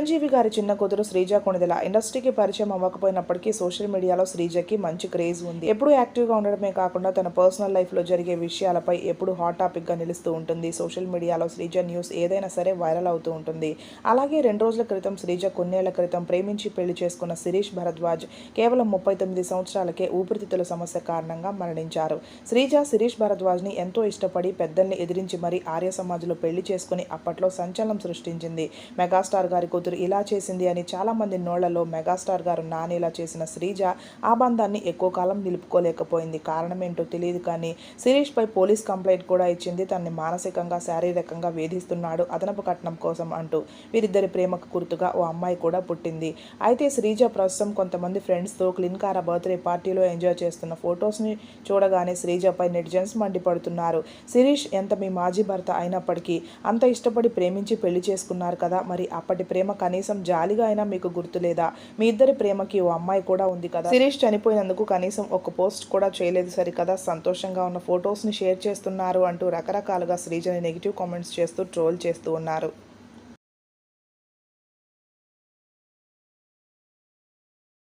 చిరంజీవి గారి చిన్న కూతురు శ్రీజ కొణిదెల ఇండస్ట్రీకి పరిచయం అవ్వకపోయినప్పటికీ సోషల్ మీడియాలో శ్రీజకి మంచి క్రేజ్ ఉంది. ఎప్పుడు యాక్టివ్గా ఉండడమే కాకుండా తన పర్సనల్ లైఫ్లో జరిగే విషయాలపై ఎప్పుడు హాట్ టాపిక్గా నిలుస్తూ ఉంటుంది. సోషల్ మీడియాలో శ్రీజ న్యూస్ ఏదైనా సరే వైరల్ అవుతూ ఉంటుంది. అలాగే రెండు రోజుల క్రితం శ్రీజ కొన్నేళ్ళ క్రితం ప్రేమించి పెళ్ళి చేసుకున్న శిరీష్ భరద్వాజ్ కేవలం ముప్పై తొమ్మిది సంవత్సరాలకే ఊపిరితిత్తుల సమస్య కారణంగా మరణించారు. శ్రీజ శిరీష్ భరద్వాజ్ని ఎంతో ఇష్టపడి పెద్దల్ని ఎదిరించి మరీ ఆర్య సమాజ్లో పెళ్ళి చేసుకుని అప్పట్లో సంచలనం సృష్టించింది. మెగాస్టార్ గారి కూతురు ఇలా చేసింది అని చాలామంది నోళ్ళలో మెగాస్టార్ గారు నానేలా చేసిన శ్రీజ ఆ బంధాన్ని ఎక్కువ కాలం నిలుపుకోలేకపోయింది. కారణం ఏంటో తెలియదు కానీ శిరీష్ పై పోలీస్ కంప్లైంట్ కూడా ఇచ్చింది. తనని మానసికంగా శారీరకంగా వేధిస్తున్నాడు అదనపు కట్నం కోసం అంటూ వీరిద్దరి ప్రేమకు గుర్తుగా ఓ అమ్మాయి కూడా పుట్టింది. అయితే శ్రీజ ప్రస్తుతం కొంతమంది ఫ్రెండ్స్తో క్లిన్కార బర్త్డే పార్టీలో ఎంజాయ్ చేస్తున్న ఫొటోస్ని చూడగానే శ్రీజపై నెటిజన్స్ మండిపడుతున్నారు. శిరీష్ ఎంత మీ మాజీ భర్త అయినప్పటికీ అంత ఇష్టపడి ప్రేమించి పెళ్ళి చేసుకున్నారు కదా మరి అప్పటి ప్రేమ కనీసం జాలిగా అయినా మీకు గుర్తులేదా? మీ ఇద్దరి ప్రేమకి ఓ అమ్మాయి కూడా ఉంది కదా. శిరీష్ చనిపోయినందుకు కనీసం ఒక పోస్ట్ కూడా చేయలేదు సరికదా. సంతోషంగా ఉన్న ఫొటోస్ని షేర్ చేస్తున్నారు అంటూ రకరకాలుగా శ్రీజని నెగిటివ్ కామెంట్స్ చేస్తూ ట్రోల్ చేస్తూ ఉన్నారు.